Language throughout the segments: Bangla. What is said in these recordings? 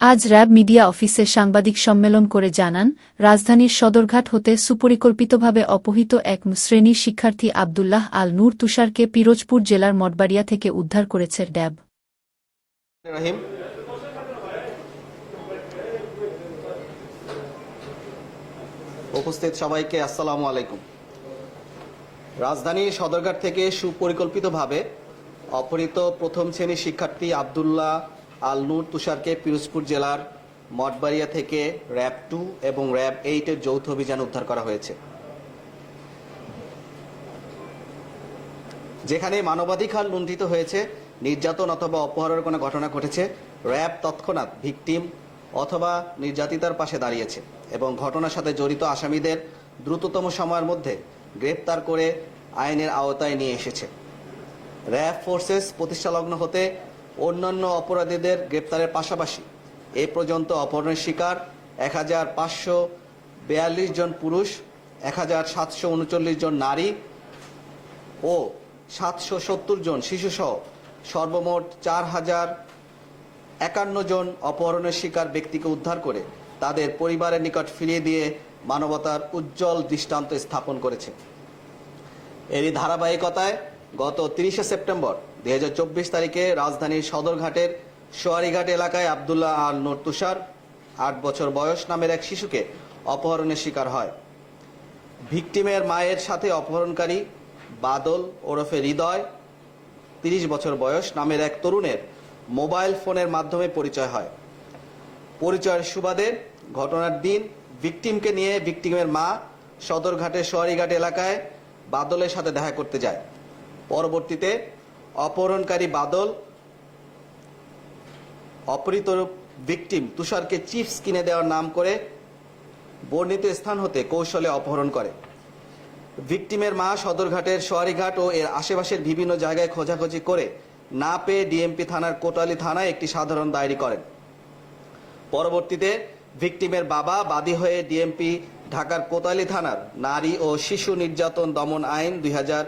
আজ র্যাব মিডিয়া অফিসে সাংবাদিক সম্মেলন করে জানান, রাজধানীর সদরঘাট হতে সুপরিকল্পিতভাবে অপহৃত এক শ্রেণির শিক্ষার্থী আবদুল্লাহ আল নূর তুষারকে পিরোজপুর জেলার মঠবাড়িয়া থেকে উদ্ধার করেছে ড্যাব উপস্থিত সবাইকে আসসালামু আলাইকুম। রাজধানী সদরঘাট থেকে সুপরিকল্পিতভাবে অপহৃত প্রথম শ্রেণির শিক্ষার্থী আবদুল্লাহ আল নূর তুষারকে পিরোজপুর জেলার মঠবাড়িয়া থেকে র্যাব টু এবং র্যাব এইটের যৌথ অভিযান উদ্ধার করা হয়েছে। যেখানে মানবাধিকার লুণ্ঠিত হয়েছে, নির্যাতন অথবা অপহরণের কোনো ঘটনা ঘটেছে, র্যাব তৎক্ষণাৎ ভিকটিম অথবা নির্যাতিতার পাশে দাঁড়িয়েছে এবং ঘটনার সাথে জড়িত আসামিদের দ্রুততম সময়ের মধ্যে গ্রেপ্তার করে আইনের আওতায় নিয়ে এসেছে। র্যাব ফোর্সেস প্রতিষ্ঠালগ্ন হতে অন্যান্য অপরাধীদের গ্রেপ্তারের পাশাপাশি এ পর্যন্ত অপহরণের শিকার এক হাজার পাঁচশো বেয়াল্লিশ জন পুরুষ, এক হাজার সাতশো উনচল্লিশ জন নারী ও সাতশো সত্তর জন শিশুসহ সর্বমোট চার হাজার একান্ন জন অপহরণের শিকার ব্যক্তিকে উদ্ধার করে তাদের পরিবারের নিকট ফিরিয়ে দিয়ে মানবতার উজ্জ্বল দৃষ্টান্ত স্থাপন করেছে। এরই ধারাবাহিকতায় গত তিরিশে সেপ্টেম্বর দুই হাজার চব্বিশ তারিখে রাজধানীর সদরঘাটের সোয়ারিঘাট এলাকায় আবদুল্লাহ আল নোর তুষার, আট বছর বয়স নামের এক শিশুকে অপহরণের শিকার হয়। ভিকটিমের মায়ের সাথে অপহরণকারী বাদল ওরফে হৃদয়, তিরিশ বছর বয়স নামের এক তরুণের মোবাইল ফোনের মাধ্যমে পরিচয় হয়। পরিচয়ের সুবাদে ঘটনার দিন ভিকটিমকে নিয়ে ভিকটিমের মা সদরঘাটের সোয়ারিঘাট এলাকায় বাদলের সাথে দেখা করতে যায়। পরবর্তীতে অপহরণকারী বাদল, অপহৃত ভিকটিম তুষারকে চিপস কিনে দেওয়ার নাম করে বর্ণিত স্থান হতে কৌশলে অপহরণ করে। ভিকটিমের মা সদরঘাটের সোয়ারিঘাট ও এর আশেপাশের বিভিন্ন জায়গায় খোঁজাখুঁজি করে না পেয়ে ডিএমপি থানার কোটালী থানায় একটি সাধারণ ডায়েরি করেন। পরবর্তীতে ভিকটিমের বাবা বাদী হয়ে ডিএমপি ঢাকার কোতালি থানার নারী ও শিশু নির্যাতন দমন আইন দুই হাজার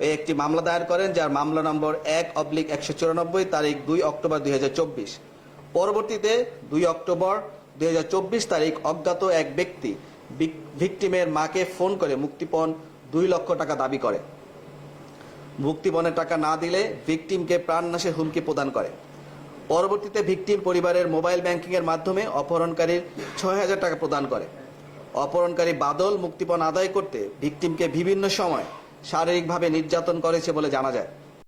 এ একটি মামলা দায়ের করেন, যার মামলা নম্বর এক অবলিক একশো চুরানব্বই, তারিখ দুই অক্টোবর দুই পরবর্তীতে দুই অক্টোবর দু হাজার চব্বিশ তারিখ অজ্ঞাত এক ব্যক্তি ভিক- ভিকটিমের মাকে ফোন করে মুক্তিপণ দুই লক্ষ টাকা দাবি করে। মুক্তিপণের টাকা না দিলে ভিকটিমকে প্রাণনাশের হুমকি প্রদান করে। পরবর্তীতে ভিকটিম পরিবারের মোবাইল ব্যাংকিংয়ের মাধ্যমে অপহরণকারীর ছয় হাজার টাকা প্রদান করে। অপহরণকারী বাদল মুক্তিপণ আদায় করতে ভিকটিমকে বিভিন্ন সময় শারীরিকভাবে নির্যাতন করেছে বলে জানা যায়।